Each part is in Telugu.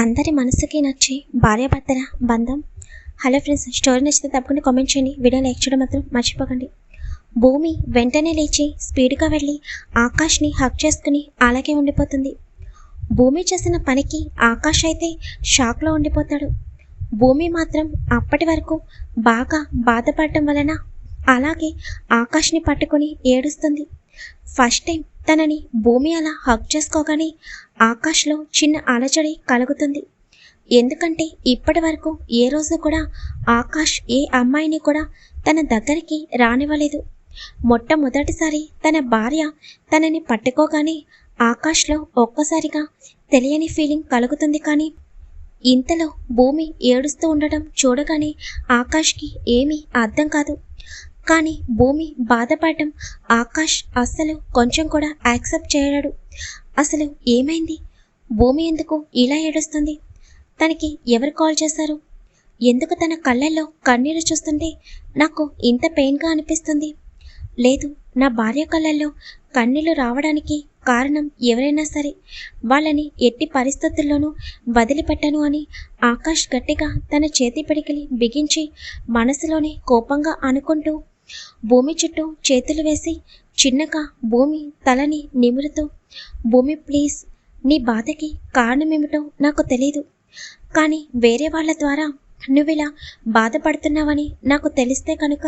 అందరి మనసుకి నచ్చే భార్యాభర్తల బంధం. హలో ఫ్రెండ్స్ స్టోరీ నచ్చితే తప్పకుండా కామెంట్ చేయండి. వీడియో లైక్ చేయడం మాత్రం మర్చిపోకండి. భూమి వెంటనే లేచి స్పీడ్గా వెళ్ళి ఆకాష్ని హక్ చేసుకుని అలాగే ఉండిపోతుంది. భూమి చేసిన పనికి ఆకాష్ అయితే షాక్లో ఉండిపోతాడు. భూమి మాత్రం అప్పటి వరకు బాగా బాధపడటం వలన అలాగే ఆకాష్ని పట్టుకొని ఏడుస్తుంది. ఫస్ట్ టైం తనని భూమి అలా హక్ చేసుకోగానే ఆకాష్లో చిన్న అలజడి కలుగుతుంది. ఎందుకంటే ఇప్పటి వరకు ఏ రోజు కూడా ఆకాష్ ఏ అమ్మాయిని కూడా తన దగ్గరికి రానివ్వలేదు. మొట్టమొదటిసారి తన భార్య తనని పట్టుకోగానే ఆకాష్లో ఒక్కసారిగా తెలియని ఫీలింగ్ కలుగుతుంది కానీ ఇంతలో భూమి ఏడుస్తూ ఉండటం చూడగానే ఆకాష్కి ఏమీ అర్థం కాదు. కానీ భూమి బాధపడటం ఆకాష్ అస్సలు కొంచెం కూడా యాక్సెప్ట్ చేయడాడు అసలు ఏమైంది? భూమి ఎందుకు ఇలా ఏడుస్తుంది? తనకి ఎవరు కాల్ చేశారు ఎందుకు తన కళ్ళల్లో కన్నీరు చూస్తుంటే నాకు ఇంత పెయిన్గా అనిపిస్తుంది? లేదు నా భార్య కళ్ళల్లో కన్నీళ్ళు రావడానికి కారణం ఎవరైనా సరే వాళ్ళని ఎట్టి పరిస్థితుల్లోనూ వదిలిపెట్టను అని ఆకాష్ గట్టిగా తన చేతి పిడికిలి బిగించి మనసులోనే కోపంగా అనుకుంటూ భూమి చుట్టూ చేతులు వేసి చిన్నగా భూమి తలని నిమురుతూ భూమి ప్లీజ్ నీ బాధకి కారణమేమిటో నాకు తెలియదు కానీ వేరే వాళ్ళ ద్వారా నువ్విలా బాధపడుతున్నావని నాకు తెలిస్తే కనుక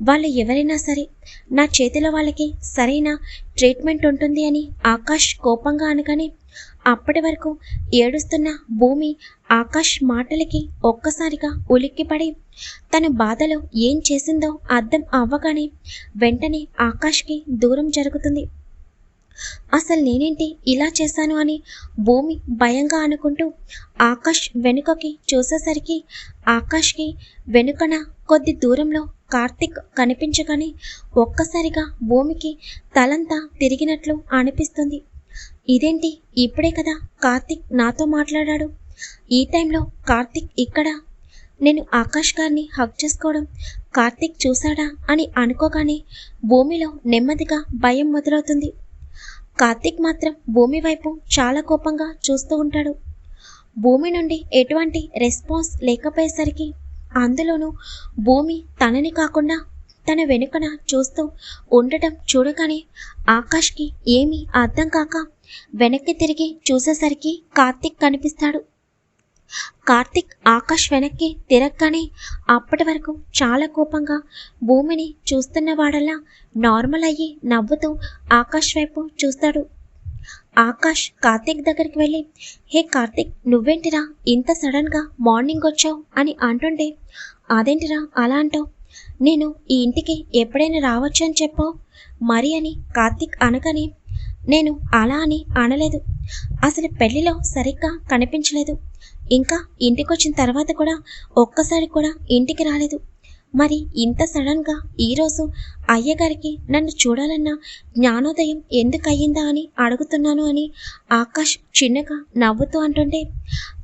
వాళ్ళు ఎవరైనా సరే నా చేతిలో వాళ్ళకి సరైన ట్రీట్మెంట్ ఉంటుంది అని ఆకాష్ కోపంగా అనగానే అప్పటి వరకు ఏడుస్తున్న భూమి ఆకాష్ మాటలకి ఒక్కసారిగా ఉలిక్కిపడి తన బాధలో ఏం చేసిందో అర్థం అవ్వగానే వెంటనే ఆకాష్కి దూరం జరుగుతుంది. అసలు నేనేంటి ఇలా చేశాను అని భూమి భయంగా అనుకుంటూ ఆకాష్ వెనుకకి చూసేసరికి ఆకాష్కి వెనుకన కొద్ది దూరంలో కార్తిక్ కనిపించగానే ఒక్కసారిగా భూమికి తలంతా తిరిగినట్లు అనిపిస్తుంది. ఇదేంటి? ఇప్పుడే కదా కార్తిక్ నాతో మాట్లాడాడు. ఈ టైంలో కార్తిక్ ఇక్కడ నేను ఆకాష్ గారిని హక్ చేసుకోవడం కార్తిక్ చూశాడా అని అనుకోగానే భూమిలో నెమ్మదిగా భయం మొదలవుతుంది. కార్తిక్ మాత్రం భూమి వైపు చాలా కోపంగా చూస్తూ ఉంటాడు. భూమి నుండి ఎటువంటి రెస్పాన్స్ లేకపోయేసరికి అందులోనూ భూమి తనని కాకుండా తన వెనుకన చూస్తూ ఉండటం చూడగానే ఆకాష్కి ఏమీ అర్థం కాక వెనక్కి తిరిగి చూసేసరికి కార్తిక్ కనిపిస్తాడు. కార్తిక్ ఆకాష్ వెనక్కి తిరగగానే అప్పటి వరకు చాలా కోపంగా భూమిని చూస్తున్న వాడల్లా నార్మల్ అయ్యి నవ్వుతూ ఆకాష్ వైపు చూస్తాడు. ఆకాష్ కార్తిక్ దగ్గరికి వెళ్ళి హే కార్తిక్ నువ్వేంటిరా ఇంత సడన్గా మార్నింగ్ వచ్చావు? అని అంటుంటే అదేంటిరా అలా అంటావు? నేను ఈ ఇంటికి ఎప్పుడైనా రావచ్చు అని చెప్పావు? మరి అని కార్తిక్ అనగానే నేను అలా అని అనలేదు. అసలు పెళ్ళిలో సరిగ్గా కనిపించలేదు. ఇంకా ఇంటికొచ్చిన తర్వాత కూడా ఒక్కసారి కూడా ఇంటికి రాలేదు. మరి ఇంత సడన్గా ఈరోజు అయ్యగారికి నన్ను చూడాలన్న జ్ఞానోదయం ఎందుకు అయ్యిందా అని అడుగుతున్నాను అని ఆకాష్ చిన్నగా నవ్వుతూ అంటుంటే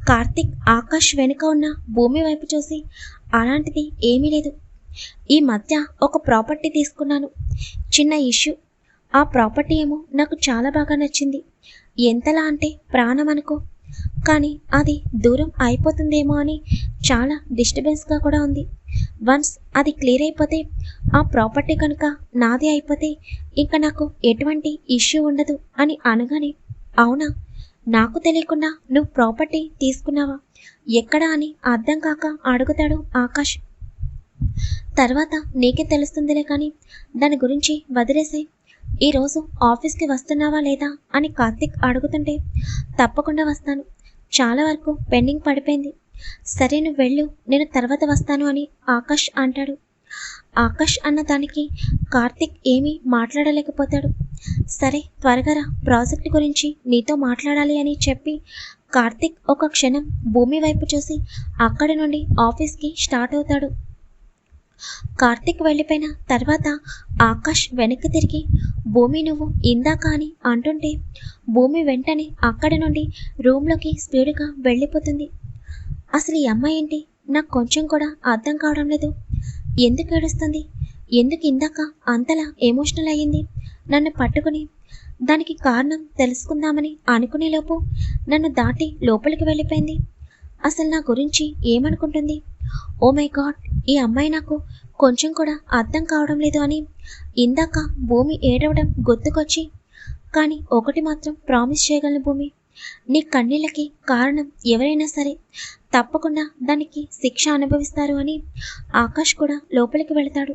కార్తిక్ ఆకాష్ వెనుక ఉన్న భూమి వైపు చూసి అలాంటిది ఏమీ లేదు. ఈ మధ్య ఒక ప్రాపర్టీ తీసుకున్నాను. చిన్న ఇష్యూ. ఆ ప్రాపర్టీ ఏమో నాకు చాలా బాగా నచ్చింది. ఎంతలా అంటే ప్రాణం అనుకో కానీ అది దూరం అయిపోతుందేమో అని చాలా డిస్టర్బెన్స్గా కూడా ఉంది. వన్స్ అది క్లియర్ అయిపోతే ఆ ప్రాపర్టీ కనుక నాది అయిపోతే ఇంకా నాకు ఎటువంటి ఇష్యూ ఉండదు అని అనగానే అవునా? నాకు తెలియకుండా నువ్వు ప్రాపర్టీ తీసుకున్నావా? ఎక్కడా అని అర్థం కాక అడుగుతాడు ఆకాష్. తర్వాత నీకే తెలుస్తుందిలే కానీ దాని గురించి వదిలేసే ఈరోజు ఆఫీస్కి వస్తున్నావా లేదా అని కార్తిక్ అడుగుతుంటే తప్పకుండా వస్తాను. చాలా వరకు పెండింగ్ పడిపోయింది. సరే నువ్వు వెళ్ళు. నేను తర్వాత వస్తాను అని ఆకాష్ అంటాడు. ఆకాష్ అన్న దానికి కార్తిక్ ఏమీ మాట్లాడలేకపోతాడు. సరే త్వరగా రా. ప్రాజెక్ట్ గురించి నీతో మాట్లాడాలి అని చెప్పి కార్తిక్ ఒక క్షణం భూమి వైపు చూసి అక్కడి నుండి ఆఫీస్కి స్టార్ట్ అవుతాడు. కార్తిక్ వెళ్ళిపోయిన తర్వాత ఆకాష్ వెనక్కి తిరిగి భూమి నువ్వు ఇందాక అని అంటుంటే భూమి వెంటనే అక్కడి నుండి రూమ్లోకి స్పీడ్గా వెళ్ళిపోతుంది. అసలు ఈ అమ్మాయి ఏంటి? నాకు కొంచెం కూడా అర్థం కావడం లేదు. ఎందుకు ఏడుస్తుంది? ఎందుకు ఇందాక అంతలా ఎమోషనల్ అయ్యింది? నన్ను పట్టుకుని దానికి కారణం తెలుసుకుందామని అనుకునేలోపు నన్ను దాటి లోపలికి వెళ్ళిపోయింది. అసలు నా గురించి ఏమనుకుంటుంది? ఓ మై గాడ్ ఈ అమ్మాయి నాకు కొంచెం కూడా అర్థం కావడం లేదు అని ఇందాక భూమి ఏడవడం గుర్తుకొచ్చి కానీ ఒకటి మాత్రం ప్రామిస్ చేయగలను భూమి. నీ కన్నీళ్ళకి కారణం ఎవరైనా సరే తప్పకుండా దానికి శిక్ష అనుభవిస్తారు అని ఆకాష్ కూడా లోపలికి వెళతాడు.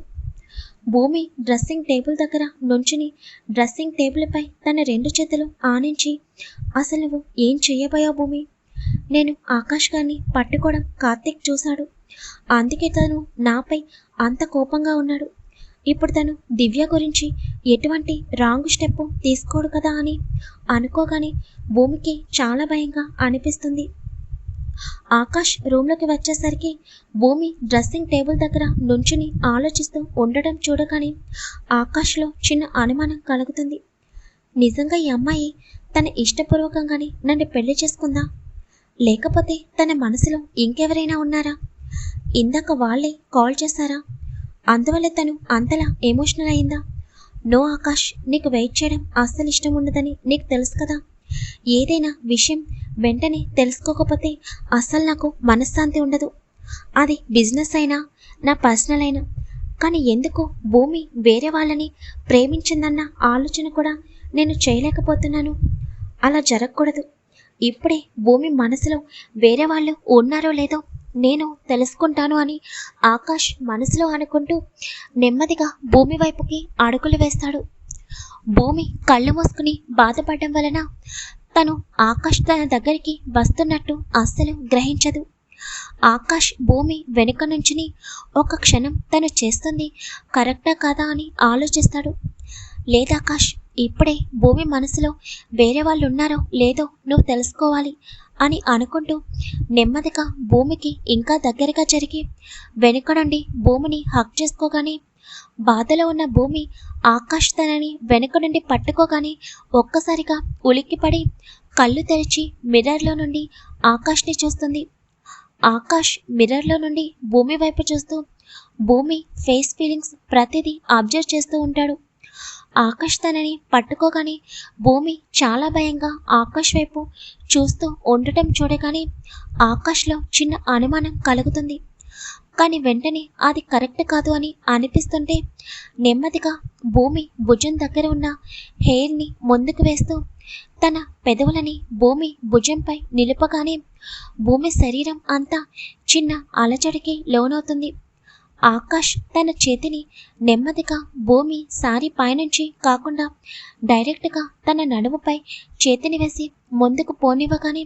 భూమి డ్రెస్సింగ్ టేబుల్ దగ్గర నుంచుని డ్రెస్సింగ్ టేబుల్పై తన రెండు చేతులు ఆనించి అసలు నువ్వు ఏం చెయ్యబోయావు భూమి? నేను ఆకాష్ గారిని పట్టుకోవడం కార్తీక్ చూశాడు. అందుకే తను నాపై అంత కోపంగా ఉన్నాడు. ఇప్పుడు తను దివ్య గురించి ఎటువంటి రాంగ్ స్టెప్ తీసుకోడు కదా అని అనుకోగానే భూమికి చాలా భయంగా అనిపిస్తుంది. ఆకాష్ రూమ్లోకి వచ్చేసరికి భూమి డ్రెస్సింగ్ టేబుల్ దగ్గర నుంచుని ఆలోచిస్తూ ఉండడం చూడగానే ఆకాష్లో చిన్న అనుమానం కలుగుతుంది. నిజంగా ఈ అమ్మాయి తన ఇష్టపూర్వకంగానే నన్ను పెళ్ళి చేసుకుందా? లేకపోతే తన మనసులో ఇంకెవరైనా ఉన్నారా? ఇందాక వాళ్ళే కాల్ చేశారా అందువల్ల తను అంతలా ఎమోషనల్ అయిందా? నో ఆకాష్ నీకు వెయిట్ చేయడం అస్సలు ఇష్టం ఉండదని నీకు తెలుసు కదా. ఏదైనా విషయం వెంటనే తెలుసుకోకపోతే అస్సలు నాకు మనశ్శాంతి ఉండదు. అది బిజినెస్ అయినా నా పర్సనల్ అయినా. కానీ ఎందుకు భూమి వేరే వాళ్ళని ప్రేమించిందన్న ఆలోచన కూడా నేను చేయలేకపోతున్నాను. అలా జరగకూడదు. ఇప్పుడే భూమి మనసులో వేరే వాళ్ళు ఉన్నారో లేదో నేను తెలుసుకుంటాను అని ఆకాష్ మనసులో అనుకుంటూ నెమ్మదిగా భూమి వైపుకి అడుగులు వేస్తాడు. భూమి కళ్ళు మూసుకుని బాధపడడం వలన తను ఆకాష్ తన దగ్గరికి వస్తున్నట్టు అస్సలు గ్రహించదు. ఆకాష్ భూమి వెనుక నుంచుని ఒక క్షణం తను చేస్తుంది కరెక్టా కాదా అని ఆలోచిస్తాడు. లేదాకాష్ ఇప్పుడే భూమి మనసులో వేరే వాళ్ళు ఉన్నారో లేదో నువ్వు తెలుసుకోవాలి. అని అనుకుంటూ నెమ్మదిగా భూమికి ఇంకా దగ్గరగా జరిగి వెనుక నుండి భూమిని హక్ చేసుకోగానే బాధలో ఉన్న భూమి ఆకాష్ తనని వెనుక నుండి పట్టుకోగానే ఒక్కసారిగా ఉలిక్కిపడి కళ్ళు తెరిచి మిర్రర్లో నుండి ఆకాష్ని చూస్తుంది. ఆకాష్ మిర్రర్లో నుండి భూమి వైపు చూస్తూ భూమి ఫేస్ ఫీలింగ్స్ ప్రతిదీ అబ్జర్వ్ చేస్తూ ఉంటాడు. ఆకాష్ తనని పట్టుకోగానే భూమి చాలా భయంగా ఆకాష్ వైపు చూస్తూ ఉండటం చూడగానే ఆకాష్లో చిన్న అనుమానం కలుగుతుంది. కానీ వెంటనే అది కరెక్ట్ కాదు అని అనిపిస్తుంటే నెమ్మదిగా భూమి భుజం దగ్గర ఉన్న హెయిర్ని ముందుకు వేస్తూ తన పెదవులని భూమి భుజంపై నిలుపగానే భూమి శరీరం అంతా చిన్న అలచడికి లోనవుతుంది. ఆకాష్ తన చేతిని నెమ్మదిగా భూమి సారి పైనుంచి కాకుండా డైరెక్ట్గా తన నడుముపై చేతిని వేసి ముందుకు పోనివ్వగానే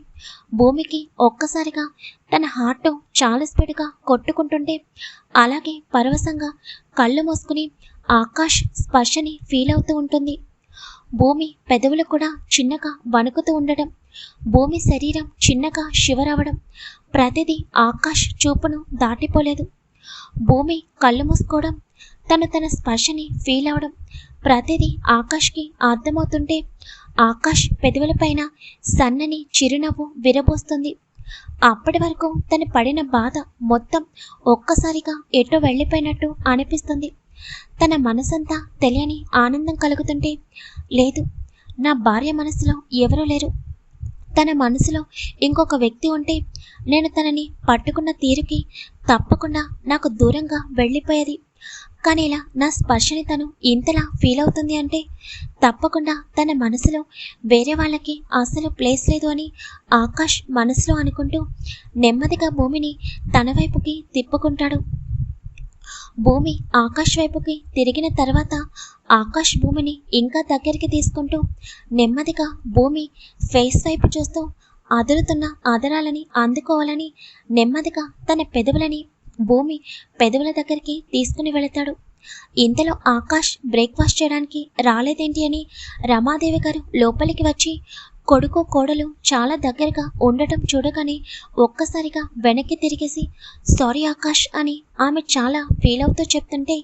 భూమికి ఒక్కసారిగా తన హార్ట్ చాలా స్పీడ్గా కొట్టుకుంటుంటే అలాగే పరవశంగా కళ్ళు మూసుకుని ఆకాష్ స్పర్శని ఫీల్ అవుతూ ఉంటుంది. భూమి పెదవులు కూడా చిన్నగా వణుకుతూ ఉండడం భూమి శరీరం చిన్నగా శివరవడం ప్రతిదీ ఆకాష్ చూపును దాటిపోలేదు. భూమి కళ్ళు మూసుకోవడం తను తన స్పర్శని ఫీల్ అవడం ప్రతిదీ ఆకాష్కి అర్థమవుతుంటే ఆకాష్ పెదవులపైన సన్నని చిరునవ్వు విరబోస్తుంది. అప్పటి వరకు తను పడిన బాధ మొత్తం ఒక్కసారిగా ఎటో వెళ్ళిపోయినట్టు అనిపిస్తుంది. తన మనసంతా తెలియని ఆనందం కలుగుతుంటే లేదు నా భార్య మనసులో ఎవరూ లేరు. తన మనసులో ఇంకొక వ్యక్తి ఉంటే నేను తనని పట్టుకున్న తీరుకి తప్పకుండా నాకు దూరంగా వెళ్ళిపోయేది. కానీ ఇలా నా స్పర్శని తను ఇంతలా ఫీల్ అవుతుంది అంటే తప్పకుండా తన మనసులో వేరే వాళ్ళకి అసలు ప్లేస్ లేదు అని ఆకాష్ మనసులో అనుకుంటూ నెమ్మదిగా భూమిని తన వైపుకి తిప్పుకుంటాడు. భూమి ఆకాష్ వైపుకి తిరిగిన తర్వాత ఆకాష్ భూమిని ఇంకా దగ్గరికి తీసుకుంటూ నెమ్మదిగా భూమి ఫేస్ వైపు చూస్తూ అదురుతున్న ఆదరాలని అందుకోవాలని నెమ్మదిగా తన పెదవులని భూమి పెదవుల దగ్గరికి తీసుకుని వెళతాడు. ఇంతలో ఆకాష్ బ్రేక్ఫాస్ట్ చేయడానికి రాలేదేంటి అని రమాదేవి గారు లోపలికి వచ్చి కొడుకు కోడలు చాలా దగ్గరగా ఉండటం చూడగానే ఒక్కసారిగా వెనక్కి తిరిగేసి సారీ ఆకాష్ అని ఆమె చాలా ఫీల్ అవుతూ చెప్తుంటే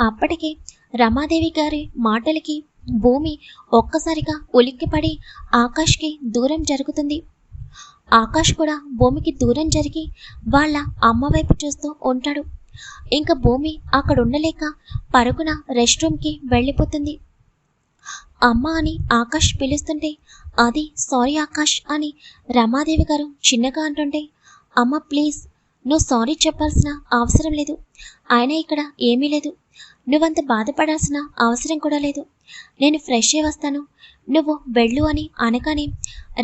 అప్పటికే రమాదేవి గారి మాటలకి భూమి ఒక్కసారిగా ఉలిక్కిపడి ఆకాష్కి దూరం జరుగుతుంది. ఆకాష్ కూడా భూమికి దూరం జరిగి వాళ్ళ అమ్మ వైపు చూస్తూ ఉంటాడు. ఇంకా భూమి అక్కడ ఉండలేక పరుగున రెస్ట్ రూమ్కి వెళ్ళిపోతుంది. అమ్మ అని ఆకాష్ పిలుస్తుంటే అది సారీ ఆకాష్ అని రమాదేవి గారు చిన్నగా అంటుంటే అమ్మ ప్లీజ్ నువ్వు సారీ చెప్పాల్సిన అవసరం లేదు. ఆయన ఇక్కడ ఏమీ లేదు. నువ్వంత బాధపడాల్సిన అవసరం కూడా లేదు. నేను ఫ్రెష్ అయి వస్తాను. నువ్వు వెళ్ళు అని అనగానే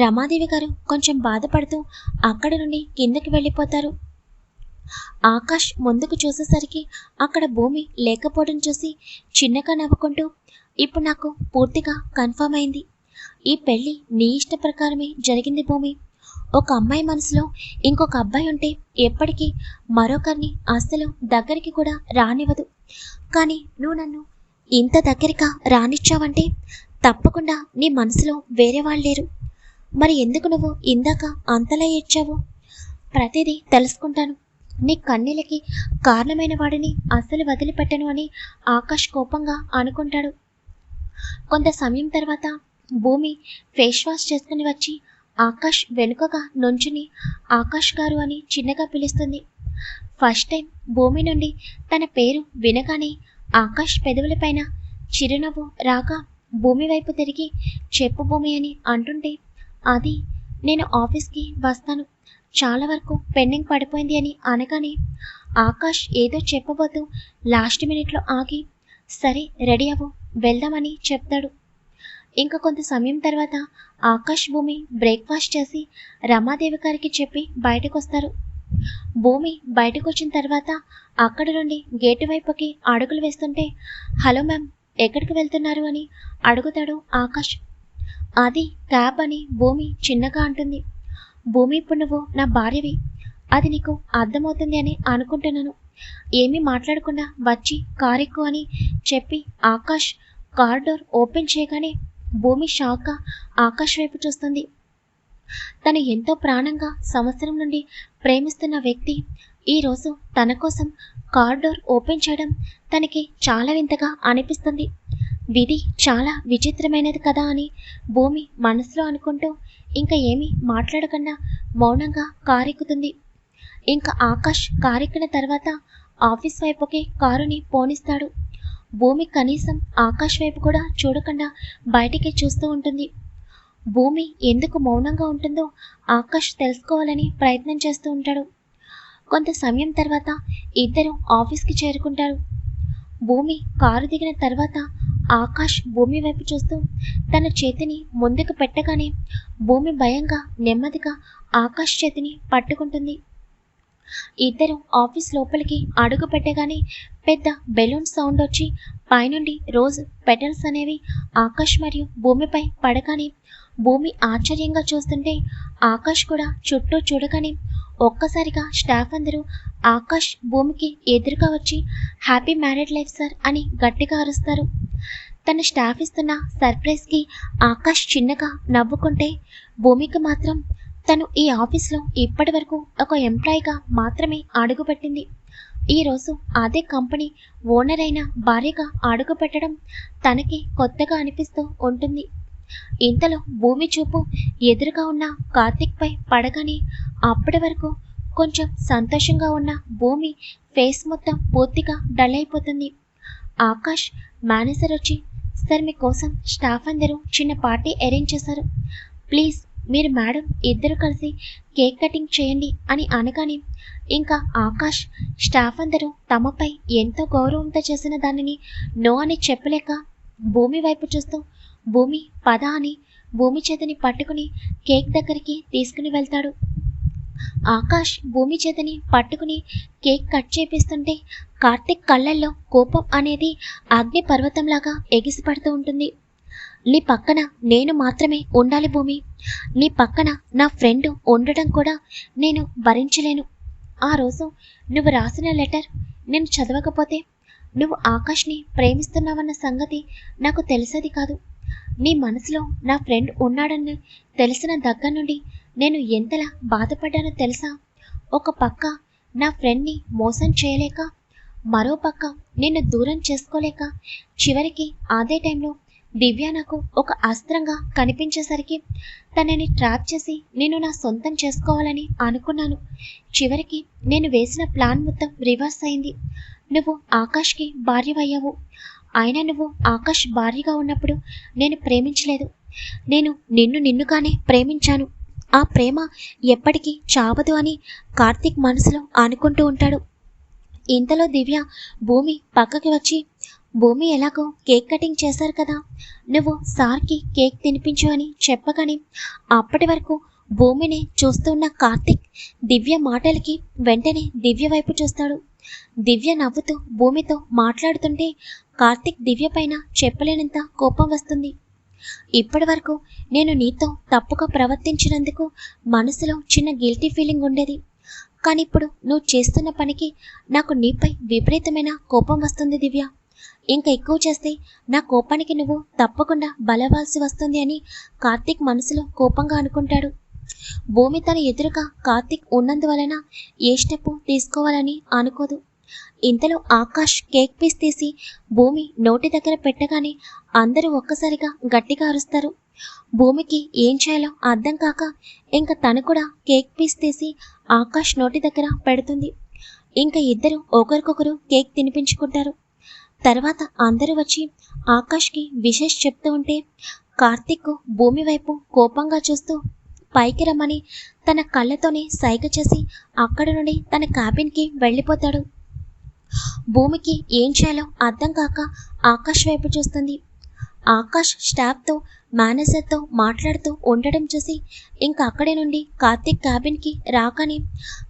రమాదేవి గారు కొంచెం బాధపడుతూ అక్కడ నుండి కిందకి వెళ్ళిపోతారు. ఆకాష్ ముందుకు చూసేసరికి అక్కడ భూమి లేకపోవడం చూసి చిన్నగా నవ్వుకుంటూ ఇప్పుడు నాకు పూర్తిగా కన్ఫర్మ్ అయింది. ఈ పెళ్ళి నీ ఇష్ట ప్రకారమే జరిగింది భూమి. ఒక అమ్మాయి మనసులో ఇంకొక అబ్బాయి ఉంటే ఎప్పటికీ మరొకరిని అస్సలు దగ్గరికి కూడా రానివ్వదు. కానీ నువ్వు నన్ను ఇంత దగ్గరగా రానిచ్చావంటే తప్పకుండా నీ మనసులో వేరే వాళ్ళు లేరు. మరి ఎందుకు నువ్వు ఇందాక అంతలా ఏడ్చావు? ప్రతిదీ తెలుసుకుంటాను. నీ కన్నీలకి కారణమైన వాడిని అస్సలు వదిలిపెట్టను అని ఆకాష్ కోపంగా అనుకుంటాడు. కొంత సమయం తర్వాత భూమి ఫేస్ వాష్ చేసుకుని వచ్చి ఆకాష్ వెనుకగా నుంచుని ఆకాష్ గారు అని చిన్నగా పిలుస్తుంది. ఫస్ట్ టైం భూమి నుండి తన పేరు వినగానే ఆకాష్ పెదవులపైన చిరునవ్వు రాక భూమి వైపు తిరిగి చెప్పు భూమి అని అంటుంటే అది నేను ఆఫీస్కి వస్తాను. చాలా వరకు పెండింగ్ పడిపోయింది అని అనగానే ఆకాష్ ఏదో చెప్పబోతూ లాస్ట్ మినిట్లో ఆగి సరే రెడీ అవ్వు. వెళ్దామని చెప్తాడు. ఇంకా కొంత సమయం తర్వాత ఆకాష్ భూమి బ్రేక్ఫాస్ట్ చేసి రమాదేవి గారికి చెప్పి బయటకు వస్తారు భూమి బయటకు వచ్చిన తర్వాత అక్కడ నుండి గేటు వైపుకి అడుగులు వేస్తుంటే హలో మ్యామ్ ఎక్కడికి వెళ్తున్నారు? అని అడుగుతాడు ఆకాష్ అది క్యాబ్ అని భూమి చిన్నగా అంటుంది. భూమి ఇప్పుడు నువ్వు నా భార్యవి. అది నీకు అర్థమవుతుంది అని అనుకుంటున్నాను. ఏమీ మాట్లాడకుండా వచ్చి కారెక్కు అని చెప్పి ఆకాష్ కార్ డోర్ ఓపెన్ చేయగానే భూమి షాక్గా ఆకాశ వైపు చూస్తుంది. తను ఎంతో ప్రాణంగా సంవత్సరం నుండి ప్రేమిస్తున్న వ్యక్తి ఈరోజు తన కోసం కార్ డోర్ ఓపెన్ చేయడం తనకి చాలా వింతగా అనిపిస్తుంది. విధి చాలా విచిత్రమైనది కదా అని భూమి మనసులో అనుకుంటూ ఇంకా ఏమీ మాట్లాడకుండా మౌనంగా కారెక్కుతుంది. ఇంకా ఆకాష్ కారెక్కిన తర్వాత ఆఫీస్ వైపుకి కారుని పోనిస్తాడు. భూమి కనీసం ఆకాశం వైపు కూడా చూడకుండా బయటికి చూస్తూ ఉంటుంది. భూమి ఎందుకు మౌనంగా ఉంటుందో ఆకాష్ తెలుసుకోవాలని ప్రయత్నం చేస్తూ ఉంటాడు. కొంత సమయం తర్వాత ఇద్దరు ఆఫీస్కి చేరుకుంటారు. భూమి కారు దిగిన తర్వాత ఆకాష్ భూమి వైపు చూస్తూ తన చేతిని ముందుకు పెట్టగానే భూమి భయంగా నెమ్మదిగా ఆకాష్ చేతిని పట్టుకుంటుంది. ఇద్దరు ఆఫీస్ లోపలికి అడుగు పెట్టగానే పెద్ద బెలూన్ సౌండ్ వచ్చి పైనుండి రోజ్ పెటల్స్ అనేవి ఆకాష్ మరియు భూమిపై పడకని భూమి ఆశ్చర్యంగా చూస్తుంటే ఆకాష్ కూడా చుట్టూ చూడగానే ఒక్కసారిగా స్టాఫ్ అందరూ ఆకాష్ భూమికి ఎదురుగా వచ్చి హ్యాపీ మ్యారేడ్ లైఫ్ సార్ అని గట్టిగా అరుస్తారు. తన స్టాఫ్ ఇస్తున్న సర్ప్రైజ్కి ఆకాష్ చిన్నగా నవ్వుకుంటే భూమికి మాత్రం తను ఈ ఆఫీస్లో ఇప్పటి వరకు ఒక ఎంప్లాయీగా మాత్రమే అడుగుపెట్టింది. ఈరోజు అదే కంపెనీ ఓనర్ అయిన భార్యగా అడుగుపెట్టడం తనకి కొత్తగా అనిపిస్తూ ఉంటుంది. ఇంతలో భూమి చూపు ఎదురుగా ఉన్న కార్తిక్పై పడగానే అప్పటి వరకు కొంచెం సంతోషంగా ఉన్న భూమి ఫేస్ మొత్తం పూర్తిగా డల్ అయిపోతుంది. ఆకాష్ మేనేజర్ వచ్చి సార్ మీకోసం స్టాఫ్ అందరూ చిన్న పార్టీ అరేంజ్ చేశారు. ప్లీజ్ మీరు మేడం ఇద్దరు కలిసి కేక్ కటింగ్ చేయండి అని అనగానే ఇంకా ఆకాష్ స్టాఫ్ అందరూ తమపై ఎంతో గౌరవంతో చేసిన దానిని నో అని చెప్పలేక భూమి వైపు చూస్తూ భూమి పద అని భూమి చేతిని పట్టుకుని కేక్ దగ్గరికి తీసుకుని వెళ్తాడు. ఆకాష్ భూమి చేతిని పట్టుకుని కేక్ కట్ చేపిస్తుంటే కార్తిక్ కళ్ళల్లో కోపం అనేది అగ్ని పర్వతంలాగా ఎగిసిపడుతూ ఉంటుంది. నీ పక్కన నేను మాత్రమే ఉండాలి భూమి. నీ పక్కన నా ఫ్రెండ్ ఉండడం కూడా నేను భరించలేను. ఆ రోజు నువ్వు రాసిన లెటర్ నేను చదవకపోతే నువ్వు ఆకాష్ని ప్రేమిస్తున్నావన్న సంగతి నాకు తెలిసేది కాదు. నీ మనసులో నా ఫ్రెండ్ ఉన్నాడని తెలిసిన దగ్గర నుండి నేను ఎంతలా బాధపడ్డానో తెలుసా? ఒక పక్క నా ఫ్రెండ్ని మోసం చేయలేక మరో పక్క నిన్ను దూరం చేసుకోలేక చివరికి అదే టైంలో దివ్య నాకు ఒక అస్త్రంగా కనిపించేసరికి తనని ట్రాప్ చేసి నేను నా సొంతం చేసుకోవాలని అనుకున్నాను. చివరికి నేను వేసిన ప్లాన్ మొత్తం రివర్స్ అయింది. నువ్వు ఆకాష్కి భార్యవయ్యావు. అయినా నువ్వు ఆకాష్ భార్యగా ఉన్నప్పుడు నేను ప్రేమించలేదు. నేను నిన్ను నిన్నుగానే ప్రేమించాను. ఆ ప్రేమ ఎప్పటికీ చావదు అని కార్తీక్ మనసులో అనుకుంటూ ఉంటాడు. ఇంతలో దివ్య భూమి పక్కకి వచ్చి భూమి ఎలాగో కేక్ కటింగ్ చేశారు కదా. నువ్వు సార్కి కేక్ తినిపించు అని చెప్పగానే అప్పటి వరకు భూమిని చూస్తున్న కార్తిక్ దివ్య మాటలకి వెంటనే దివ్య వైపు చూస్తాడు. దివ్య నవ్వుతూ భూమితో మాట్లాడుతుంటే కార్తిక్ దివ్య పైన చెప్పలేనంత కోపం వస్తుంది. ఇప్పటి వరకు నేను నీతో తప్పుగా ప్రవర్తించినందుకు మనసులో చిన్న గిల్టీ ఫీలింగ్ ఉండేది. కానీ ఇప్పుడు నువ్వు చేస్తున్న పనికి నాకు నీపై విపరీతమైన కోపం వస్తుంది దివ్య. ఇంకా ఎక్కువ చేస్తే నా కోపానికి నువ్వు తప్పకుండా బలవాల్సి వస్తుంది అని కార్తీక్ మనసులో కోపంగా అనుకుంటాడు. భూమి తన ఎదురుగా కార్తీక్ ఉన్నందువలన ఏ స్టెప్ తీసుకోవాలని అనుకోదు. ఇంతలో ఆకాష్ కేక్ పీస్ తీసి భూమి నోటి దగ్గర పెట్టగానే అందరూ ఒక్కసారిగా గట్టిగా అరుస్తారు. భూమికి ఏం చేయాలో అర్థం కాక ఇంకా తను కూడా కేక్ పీస్ తీసి ఆకాష్ నోటి దగ్గర పెడుతుంది. ఇంకా ఇద్దరు ఒకరికొకరు కేక్ తినిపించుకుంటారు. తర్వాత అందరూ వచ్చి ఆకాష్కి విశేష్ చెప్తూ ఉంటే కార్తిక్ భూమి వైపు కోపంగా చూస్తూ పైకి రమ్మని తన కళ్ళతోనే సైగ చేసి అక్కడి నుండి తన క్యాబిన్కి వెళ్ళిపోతాడు. భూమికి ఏం చేయాలో అర్థం కాక ఆకాష్ వైపు చూస్తుంది. ఆకాష్ స్టాఫ్తో మేనేజర్తో మాట్లాడుతూ ఉండడం చూసి ఇంకా అక్కడి నుండి కార్తిక్ క్యాబిన్కి రాగానే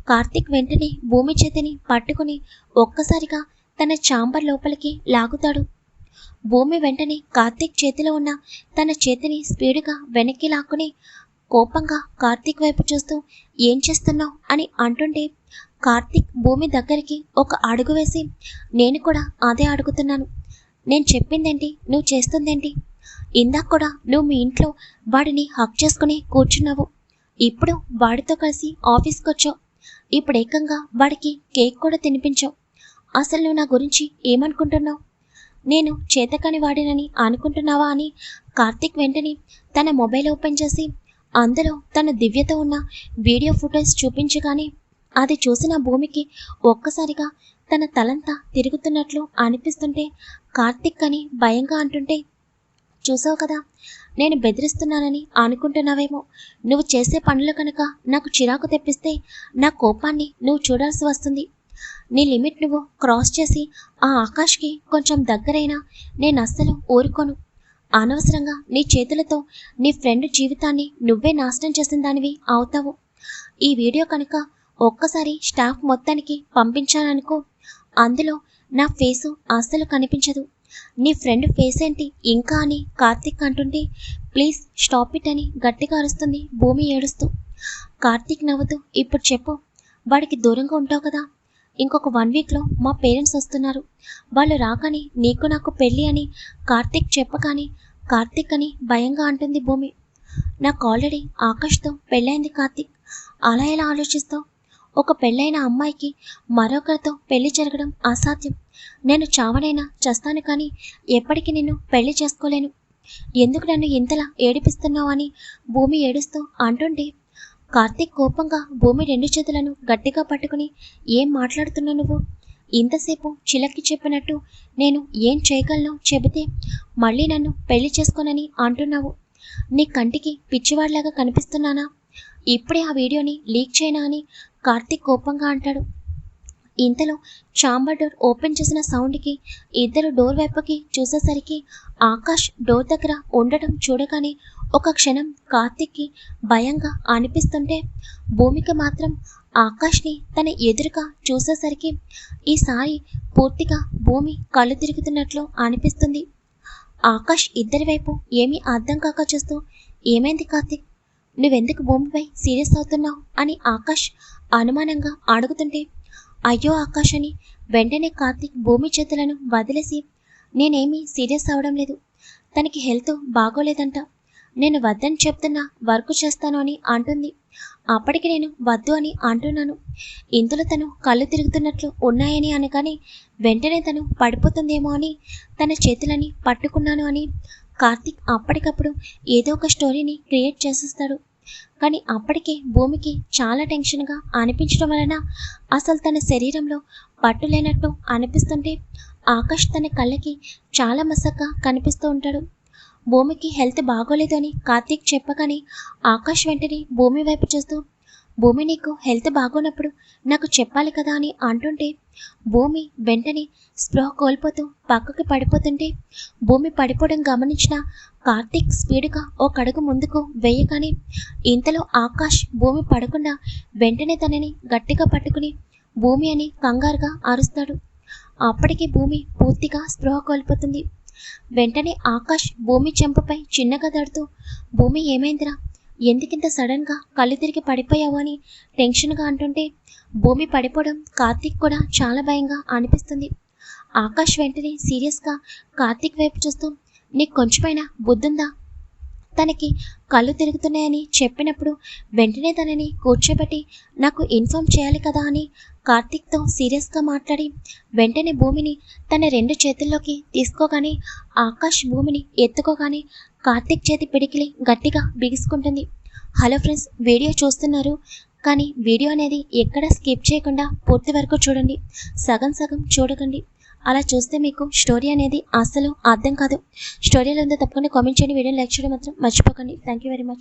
కార్తిక్ వెంటనే భూమి చేతిని పట్టుకుని ఒక్కసారిగా తన చాంబర్ లోపలికి లాగుతాడు. భూమి వెంటనే కార్తీక్ చేతిలో ఉన్న తన చేతిని స్పీడ్గా వెనక్కి లాక్కుని కోపంగా కార్తీక్ వైపు చూస్తూ ఏం చేస్తున్నావు? అని అంటుంటే కార్తీక్ భూమి దగ్గరికి ఒక అడుగు వేసి నేను కూడా అదే అడుగుతున్నాను. నేను చెప్పిందేంటి? నువ్వు చేస్తుందేంటి? ఇందాక కూడా నువ్వు మీ ఇంట్లో వాడిని హక్ చేసుకుని కూర్చున్నావు. ఇప్పుడు వాడితో కలిసి ఆఫీస్కి వచ్చావు ఇప్పుడు ఏకంగా వాడికి కేక్ కూడా తినిపించావు. అసలు నువ్వు నా గురించి ఏమనుకుంటున్నావు? నేను చేతకాని వాడినని అనుకుంటున్నావా అని కార్తిక్ వెంటనే తన మొబైల్ ఓపెన్ చేసి అందులో తన దివ్యతో ఉన్న వీడియో ఫుటేజ్ చూపించగానే అది చూసిన భూమికి ఒక్కసారిగా తన తలంతా తిరుగుతున్నట్లు అనిపిస్తుంటే కార్తిక్ అని భయంగా అంటుంటే చూసావు కదా నేను బెదిరిస్తున్నానని అనుకుంటున్నావేమో. నువ్వు చేసే పనులు కనుక నాకు చిరాకు తెప్పిస్తే నా కోపాన్ని నువ్వు చూడాల్సి వస్తుంది. నీ లిమిట్ నువ్వు క్రాస్ చేసి ఆ ఆకాష్కి కొంచెం దగ్గరైనా నేను అస్సలు ఊరుకోను. అనవసరంగా నీ చేతులతో నీ ఫ్రెండ్ జీవితాన్ని నువ్వే నాశనం చేసిన దానివి అవుతావు. ఈ వీడియో కనుక ఒక్కసారి స్టాఫ్ మొత్తానికి పంపించాననుకో అందులో నా ఫేసు అస్సలు కనిపించదు. నీ ఫ్రెండ్ ఫేస్ ఏంటి ఇంకా అని కార్తిక్ అంటుంటే ప్లీజ్ స్టాప్ ఇట్ అని గట్టిగా అరుస్తుంది భూమి ఏడుస్తూ. కార్తిక్ నవ్వుతూ ఇప్పుడు చెప్పు వాడికి దూరంగా ఉంటావు కదా ఇంకొక వన్ వీక్లో మా పేరెంట్స్ వస్తున్నారు. వాళ్ళు రాకని నీకు నాకు పెళ్ళి అని కార్తిక్ చెప్పగాని కార్తిక్ అని భయంగా అంటుంది భూమి. నాకు ఆల్రెడీ ఆకాష్తో పెళ్ళైంది కార్తిక్. అలా ఎలా ఆలోచిస్తావు? ఒక పెళ్ళైన అమ్మాయికి మరొకరితో పెళ్ళి జరగడం అసాధ్యం. నేను చావనైనా చేస్తాను కానీ ఎప్పటికీ నిన్ను పెళ్ళి చేసుకోలేను. ఎందుకు నన్ను ఇంతలా ఏడిపిస్తున్నావు అని భూమి ఏడుస్తూ అంటుంటే కార్తీక్ కోపంగా భూమి రెండు చేతులను గట్టిగా పట్టుకుని ఏం మాట్లాడుతున్నావు నువ్వు? ఇంతసేపు చిలక్కి చెప్పినట్టు నేను ఏం చేయగలను చెబితే మళ్ళీ నన్ను పెళ్ళి చేసుకోనని అంటున్నావు. నీ కంటికి పిచ్చివాడిలాగా కనిపిస్తున్నానా? ఇప్పుడే ఆ వీడియోని లీక్ చేయనా అని కార్తీక్ కోపంగా అంటాడు. ఇంతలో చాంబర్ డోర్ ఓపెన్ చేసిన సౌండ్కి ఇద్దరు డోర్ వైపుకి చూసేసరికి ఆకాష్ డోర్ దగ్గర ఉండటం చూడగానే ఒక క్షణం కార్తిక్కి భయంగా అనిపిస్తుంటే భూమికి మాత్రం ఆకాష్ని తన ఎదురుగా చూసేసరికి ఈసారి పూర్తిగా భూమి కళ్ళు తిరుగుతున్నట్లు అనిపిస్తుంది. ఆకాష్ ఇద్దరి వైపు ఏమీ అర్థం కాక చూస్తూ ఏమైంది కార్తిక్? నువ్వెందుకు భూమిపై సీరియస్ అవుతున్నావు? అని ఆకాష్ అనుమానంగా అడుగుతుంటే అయ్యో ఆకాష్ అని వెంటనే కార్తిక్ భూమి చేతులను వదిలేసి నేనేమీ సీరియస్ అవడం లేదు. తనకి హెల్త్ బాగోలేదంట. నేను వద్దని చెప్తున్నా వర్క్ చేస్తాను అని అంటుంది. అప్పటికి నేను వద్దు అని అంటున్నాను. ఇందులో తను కళ్ళు తిరుగుతున్నట్లు ఉన్నాయని అనగానే వెంటనే తను పడిపోతుందేమో అని తన చేతులని పట్టుకున్నాను అని కార్తిక్ అప్పటికప్పుడు ఏదో ఒక స్టోరీని క్రియేట్ చేసేస్తాడు. కానీ అప్పటికే భూమికి చాలా టెన్షన్గా అనిపించడం వలన అసలు తన శరీరంలో పట్టు లేనట్టు అనిపిస్తుంటే ఆకాష్ తన కళ్ళకి చాలా మసగ్గా కనిపిస్తూ ఉంటాడు. భూమికి హెల్త్ బాగోలేదని కార్తీక్ చెప్పగానే ఆకాష్ వెంటనే భూమి వైపు చూస్తూ భూమి నీకు హెల్త్ బాగోనప్పుడు నాకు చెప్పాలి కదా అని అంటుంటే భూమి వెంటనే స్పృహ కోల్పోతూ పక్కకి పడిపోతుంటే భూమి పడిపోవడం గమనించిన కార్తీక్ స్పీడ్గా ఒక అడుగు ముందుకు వేయగానే ఇంతలో ఆకాష్ భూమి పడకుండా వెంటనే తనని గట్టిగా పట్టుకుని భూమి అని కంగారుగా అరుస్తాడు. అప్పటికి భూమి పూర్తిగా స్పృహ కోల్పోతుంది. వెంటనే ఆకాష్ భూమి చెంపపై చిన్నగా దాడుతూ భూమి ఏమైందిరా? ఎందుకింత సడన్గా కళ్ళు తిరిగి పడిపోయావు అని టెన్షన్గా అంటుంటే భూమి పడిపోవడం కార్తీక్ కూడా చాలా భయంగా అనిపిస్తుంది. ఆకాష్ వెంటనే సీరియస్గా కార్తీక్ వైపు చూస్తూ నీకు కొంచెమైనా బుద్ధుందా? తనకి కళ్ళు తిరుగుతున్నాయని చెప్పినప్పుడు వెంటనే తనని కూర్చోబెట్టి నాకు ఇన్ఫామ్ చేయాలి కదా అని కార్తిక్తో సీరియస్గా మాట్లాడి వెంటనే భూమిని తన రెండు చేతుల్లోకి తీసుకోగానే ఆకాష్ భూమిని ఎత్తుకోగానే కార్తీక్ చేతి పిడికిలి గట్టిగా బిగుసుకుంటుంది. హలో ఫ్రెండ్స్ వీడియో చూస్తున్నారు కానీ వీడియో అనేది ఎక్కడ స్కిప్ చేయకుండా పూర్తి వరకు చూడండి. సగం సగం చూడకండి. అలా చూస్తే మీకు స్టోరీ అనేది అసలు అర్థం కాదు. స్టోరీలో ఉందో తప్పకుండా కామెంట్ చేయండి. వీడియో లైక్ చేయడం మాత్రం మర్చిపోకండి. Thank you very much.